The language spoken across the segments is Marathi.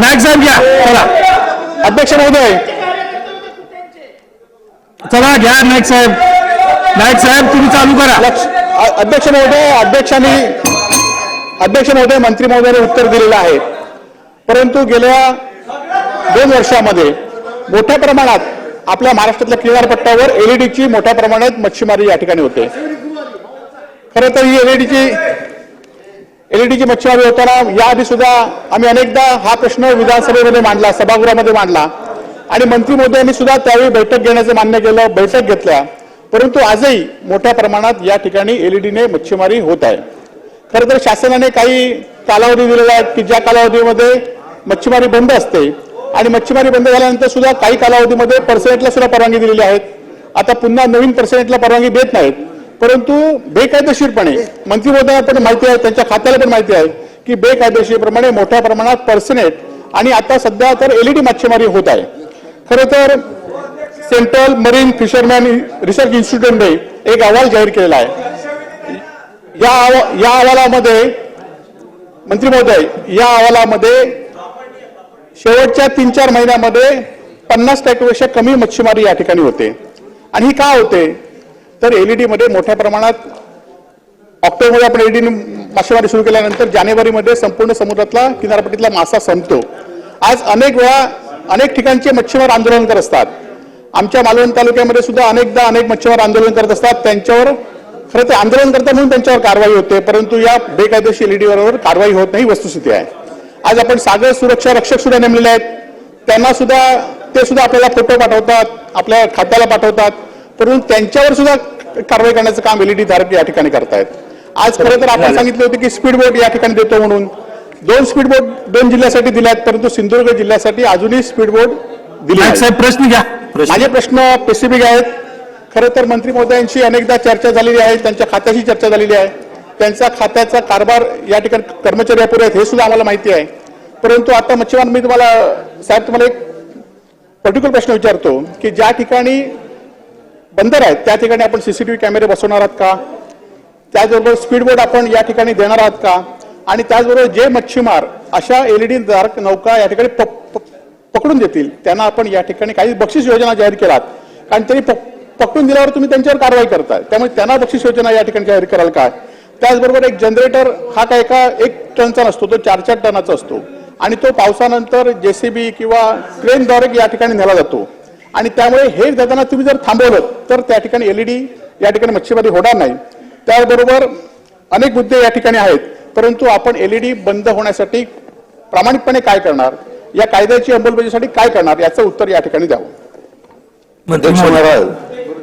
नाईक साहेब घ्या चला. अध्यक्ष महोदय चला घ्या नाईक साहेब. नाईक साहेब तुम्ही चालू करा. लक्ष अध्यक्ष महोदय अध्यक्षांनी अध्यक्ष महोदय मंत्री महोदयाने उत्तर दिलेलं आहे. परंतु गेल्या दोन वर्षामध्ये मोठ्या प्रमाणात आपल्या महाराष्ट्रातल्या किनारपट्ट्यावर एलईडीची मोठ्या प्रमाणात मच्छीमारी या ठिकाणी होते. खरं तर ही एलईडीची एलईडीची मच्छीमारी होताना याआधी सुद्धा आम्ही अनेकदा हा प्रश्न विधानसभेमध्ये मांडला सभागृहामध्ये मांडला. आणि मंत्री महोदयांनी सुद्धा त्यावेळी बैठक घेण्याचं मान्य केलं बैठक घेतल्या. परंतु आजही मोठ्या प्रमाणात या ठिकाणी एलईडीने मच्छीमारी होत आहे. खरं तर शासनाने काही कालावधी दिलेला आहे की ज्या कालावधीमध्ये मच्छीमारी बंद असते आणि मच्छीमारी बंद झाल्यानंतर सुद्धा काही कालावधीमध्ये पर्सेंटला सुद्धा परवानगी दिलेली आहेत आता पुन्हा नवीन पर्सेंटला परवानगी देत नाहीत. परंतु बेकायदेशीरपणे मंत्री महोदयांना पण माहिती आहे त्यांच्या खात्याला पण माहिती आहे की बेकायदेशीरप्रमाणे मोठ्या प्रमाणात पर्सनेट आणि आता सध्या तर एलईडी मच्छीमारी होत आहे. खरं तर सेंट्रल मरीन फिशरमॅन रिसर्च इन्स्टिट्यूटने एक अहवाल जाहीर केलेला आहे. या या अहवालामध्ये मंत्री महोदय या अहवालामध्ये शेवटच्या तीन चार महिन्यामध्ये पन्नास टक्केपेक्षा कमी मच्छीमारी या ठिकाणी होते. आणि ही का होते? तर एल ई डीमध्ये मोठ्या प्रमाणात ऑक्टोबरमध्ये आपण एलईडी मासेमारी सुरू केल्यानंतर जानेवारीमध्ये संपूर्ण समुद्रातला किनारपट्टीतला मासा संपतो. आज अनेक वेळा अनेक ठिकाणचे मच्छीमार आंदोलन करत असतात. आमच्या मालवण तालुक्यामध्ये सुद्धा अनेकदा अनेक मच्छीमार आंदोलन करत असतात. त्यांच्यावर खरं ते आंदोलन करतात म्हणून त्यांच्यावर कारवाई होते. परंतु या बेकायदेशीर एलईडी बरोबर कारवाई होत नाही वस्तुस्थिती आहे. आज आपण सागर सुरक्षा रक्षक सुद्धा नेमलेले आहेत. त्यांना सुद्धा ते सुद्धा आपल्याला फोटो पाठवतात आपल्या खात्याला पाठवतात. परंतु त्यांच्यावर सुद्धा कारवाई करण्याचं काम एलईडी धारक या ठिकाणी करतायत. आज खरं तर आपण सांगितले होते की स्पीड बोट या ठिकाणी देतो म्हणून. दोन स्पीड बोट दोन जिल्ह्यासाठी दिल्या आहेत परंतु सिंधुदुर्ग जिल्ह्यासाठी अजूनही स्पीड बोट दिली. साहेब प्रश्न घ्या. माझे प्रश्न स्पेसिफिक आहेत. खरं तर मंत्री महोदयांशी अनेकदा चर्चा झालेली आहे त्यांच्या खात्याशी चर्चा झालेली आहे. त्यांचा खात्याचा कारभार या ठिकाणी कर्मचारी अपुरे आहेत हे सुद्धा आम्हाला माहिती आहे. परंतु आता मच्छीमार मी तुम्हाला साहेब तुम्हाला एक पर्टिक्युलर प्रश्न विचारतो की ज्या ठिकाणी बंदर आहेत. त्या ठिकाणी आपण सीसीटीव्ही कॅमेरे बसवणार आहात का? त्याचबरोबर स्पीड बोट आपण या ठिकाणी देणार आहात का? आणि त्याचबरोबर जे मच्छीमार अशा एलईडी धारक नौका या ठिकाणी प- प- पकडून देतील त्यांना आपण या ठिकाणी काही बक्षीस योजना जाहीर केलात. कारण त्यांनी पकडून दिल्यावर तुम्ही त्यांच्यावर कारवाई करताय. त्यामुळे त्यांना बक्षीस योजना या ठिकाणी जाहीर कराल काय? त्याचबरोबर एक जनरेटर हा काय एका एक टनचा नसतो तो चार चार टनाचा असतो. आणि तो पावसानंतर जेसीबी किंवा क्रेनद्वारे या ठिकाणी नेला जातो. आणि त्यामुळे हे देताना तुम्ही जर थांबवलं तर त्या ठिकाणी एलईडी या ठिकाणी मच्छीमारी होणार नाही. त्याचबरोबर अनेक मुद्दे या ठिकाणी आहेत परंतु आपण एलईडी बंद होण्यासाठी प्रामाणिकपणे काय करणार? या कायद्याची अंमलबजावणीसाठी काय करणार? याचं उत्तर या ठिकाणी द्यावं. अध्यक्ष महाराज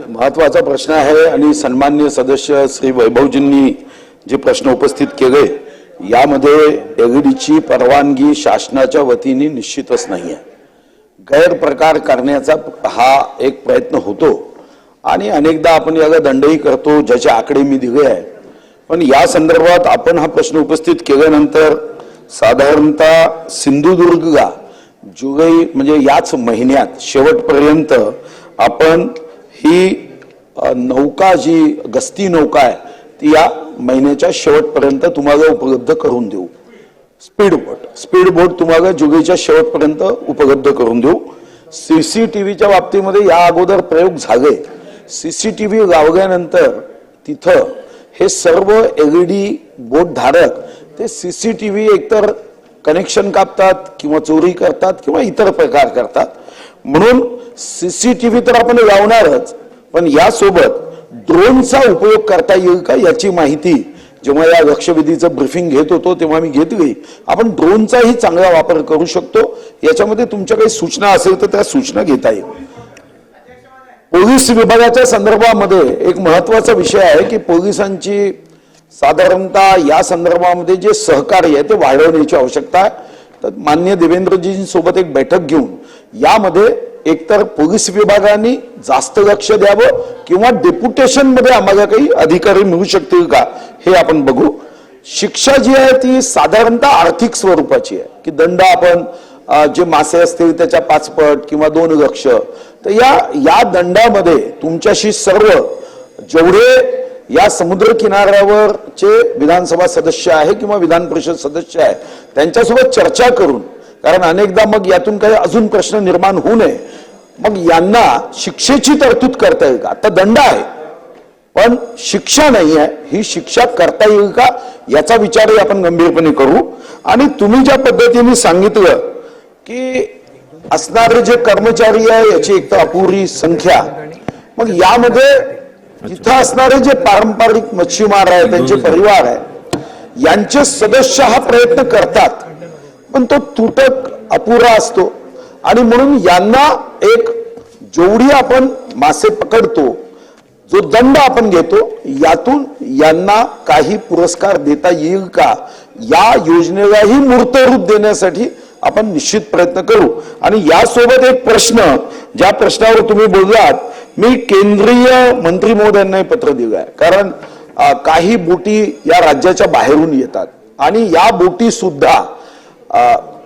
महत्त्वाचा प्रश्न आहे आणि सन्मान्य सदस्य श्री वैभवजींनी जे प्रश्न उपस्थित केले यामध्ये एलईडीची परवानगी शासनाच्या वतीने निश्चितच नाही आहे गैरप्रकार करण्याचा हा एक प्रयत्न होतो. आणि अनेकदा आपण याला दंडही करतो ज्याचे आकडे मी दिले आहे पण या संदर्भात आपण हा प्रश्न उपस्थित केल्यानंतर साधारणतः सिंधुदुर्गला जुलै म्हणजे याच महिन्यात शेवटपर्यंत आपण ही नौका जी गस्ती नौका आहे ती या महिन्याच्या शेवटपर्यंत तुम्हाला उपलब्ध करून देऊ. स्पीड बोट. स्पीड बोट तुम्हाला जुलैच्या शेवटपर्यंत उपलब्ध करून देऊ. सीसीटीव्हीच्या बाबतीमध्ये या अगोदर प्रयोग झाले. सीसीटीव्ही लावल्यानंतर तिथं हे सर्व एलईडी बोट धारक ते सीसीटीव्ही एकतर कनेक्शन कापतात किंवा चोरी करतात किंवा इतर प्रकार करतात. म्हणून सीसीटीव्ही तर आपण लावणारच पण यासोबत ड्रोनचा उपयोग करता येईल का याची माहिती जेव्हा या लक्षवेधीचं ब्रिफिंग घेत होतो तेव्हा मी घेतली. आपण ड्रोनचाही चांगला वापर करू शकतो. याच्यामध्ये तुमच्या काही सूचना असेल तर त्या सूचना घेता येईल. पोलीस विभागाच्या संदर्भामध्ये एक महत्त्वाचा विषय आहे की पोलिसांची साधारणतः या संदर्भामध्ये जे सहकार्य आहे ते वाढवण्याची आवश्यकता आहे. तर मान्य देवेंद्रजींसोबत एक बैठक घेऊन यामध्ये एकतर पोलीस विभागाने जास्त लक्ष द्यावं किंवा डेप्युटेशनमध्ये आम्हाला काही अधिकारी मिळू शकतील का हे आपण बघू. शिक्षा जी आहे ती साधारणतः आर्थिक स्वरूपाची आहे की दंड आपण जे मासे असतील त्याच्या पाचपट किंवा दोन लक्ष. तर या या दंडामध्ये तुमच्याशी सर्व जेवढे या समुद्र किनाऱ्यावरचे विधानसभा सदस्य आहे किंवा विधान परिषद सदस्य आहे त्यांच्यासोबत चर्चा करून कारण अनेकदा मग यातून काही अजून प्रश्न निर्माण होऊ नये. मग यांना शिक्षेची तरतूद करता येईल का? आता दंड आहे. पण शिक्षा नाही आहे. ही शिक्षा करता येईल का? याचा विचारही आपण गंभीरपणे करू. आणि तुम्ही ज्या पद्धतीने सांगितलं की असणारे जे कर्मचारी आहे याची एक तर अपुरी संख्या. मग यामध्ये तिथं असणारे जे पारंपरिक मच्छीमार आहे त्यांचे परिवार आहे यांचे सदस्य हा प्रयत्न करतात. पण तो तुटक अपुरा असतो. आणि म्हणून यांना एक जेवढी आपण मासे पकडतो जो दंड आपण घेतो यातून यांना काही पुरस्कार देता येईल का? या योजनेलाही मूर्त रूप देण्यासाठी आपण निश्चित प्रयत्न करू. आणि यासोबत एक प्रश्न ज्या प्रश्नावर तुम्ही बोललात मी केंद्रीय मंत्री महोदयांना पत्र दिलं आहे कारण काही बोटी या राज्याच्या बाहेरून येतात. आणि या बोटी सुद्धा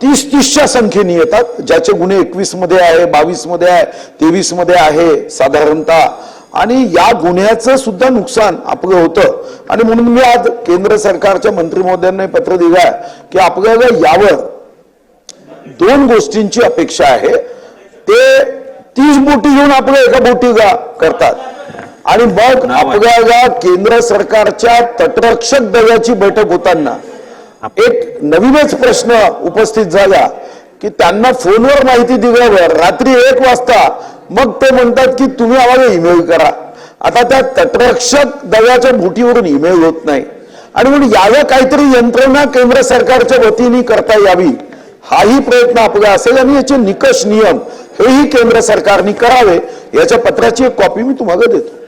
तीस तीसच्या संख्येने येतात. ज्याचे गुन्हे एकवीसमध्ये आहे बावीसमध्ये आहे तेवीसमध्ये आहे साधारणतः. आणि या गुन्ह्याचं सुद्धा नुकसान आपलं होतं. आणि म्हणून मी आज केंद्र सरकारच्या मंत्री महोदयांना पत्र दिलं आहे की आपल्याला यावर दोन गोष्टींची अपेक्षा आहे. ते तीस बोटी घेऊन आपल्या एका बोटीला करतात. आणि मग आपल्याला केंद्र सरकारच्या तटरक्षक दलाची बैठक होताना एक नवीनच प्रश्न उपस्थित झाला की त्यांना फोनवर माहिती दिल्यावर रात्री एक वाजता मग ते म्हणतात की तुम्ही आम्हाला ईमेल करा. आता त्या तटरक्षक दलाच्या बुटीवरून ईमेल होत नाही. आणि म्हणून याला काहीतरी यंत्रणा केंद्र सरकारच्या वतीने करता यावी. हाही प्रयत्न आपला असेल आणि याचे निकष नियम हेही केंद्र सरकारने करावे. याच्या पत्राची एक कॉपी मी तुम्हाला देतो.